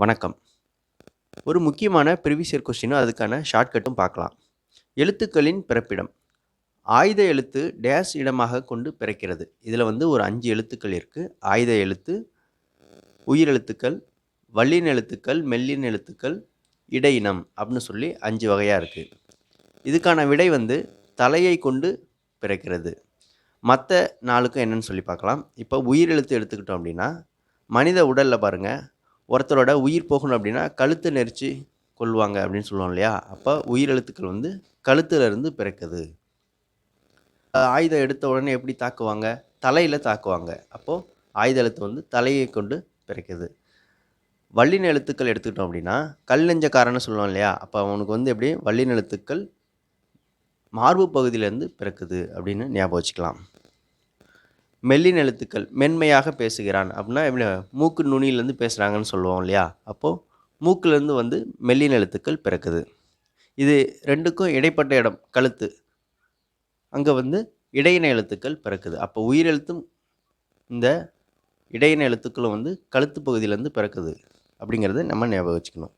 வணக்கம். ஒரு முக்கியமான ப்ரிவிசியர் கொஸ்டினும் அதுக்கான ஷார்ட்கட்டும் பார்க்கலாம். எழுத்துக்களின் பிறப்பிடம். ஆயுத எழுத்து டேஸ் இடமாக கொண்டு பிறக்கிறது. இதில் வந்து ஒரு அஞ்சு எழுத்துக்கள் இருக்குது ஆயுத எழுத்து உயிரெழுத்துக்கள் வல்லின எழுத்துக்கள் மெல்லின எழுத்துக்கள் இடையினம் அப்படின்னு சொல்லி அஞ்சு வகையாக இருக்குது இதுக்கான விடை வந்து தலையை கொண்டு பிறக்கிறது. மற்ற நாளுக்கும் என்னன்னு சொல்லி பார்க்கலாம். இப்போ உயிரெழுத்து எடுத்துக்கிட்டோம் அப்படின்னா மனித உடலில் பாருங்கள் ஒருத்தரோட உயிர் போகணும் அப்படின்னா கழுத்தை நெரிச்சு கொள்வாங்க அப்படின்னு சொல்லுவோம் இல்லையா? அப்போ உயிரெழுத்துக்கள் வந்து கழுத்துலேருந்து பிறக்குது. ஆயுதம் எடுத்த உடனே எப்படி தாக்குவாங்க? தலையில் தாக்குவாங்க. அப்போது ஆயுத எழுத்து வந்து தலையை கொண்டு பிறக்குது. வள்ளின எழுத்துக்கள் எடுத்துக்கிட்டோம் அப்படின்னா கல் நெஞ்சக்காரன்னு சொல்லுவோம் இல்லையா? அப்போ அவனுக்கு வந்து எப்படி? வள்ளின எழுத்துக்கள் மார்பு பகுதியிலேருந்து பிறக்குது அப்படின்னு ஞாபகம் வச்சுக்கலாம். மெல்லின எழுத்துக்கள் மென்மையாக பேசுகிறான் அப்படின்னா எப்படி மூக்கு நுனியிலேருந்து பேசுகிறாங்கன்னு சொல்லுவோம் இல்லையா? அப்போது மூக்குலேருந்து வந்து மெல்லின எழுத்துக்கள் பிறக்குது. இது ரெண்டுக்கும் இடைப்பட்ட இடம் கழுத்து. அங்கே வந்து இடையின எழுத்துக்கள் பிறக்குது. அப்போ உயிரெழுத்தும் இந்த இடையின எழுத்துக்களும் வந்து கழுத்து பகுதியிலேருந்து பிறக்குது. அப்படிங்கிறத நம்ம ஞாபகம் வச்சுக்கணும்.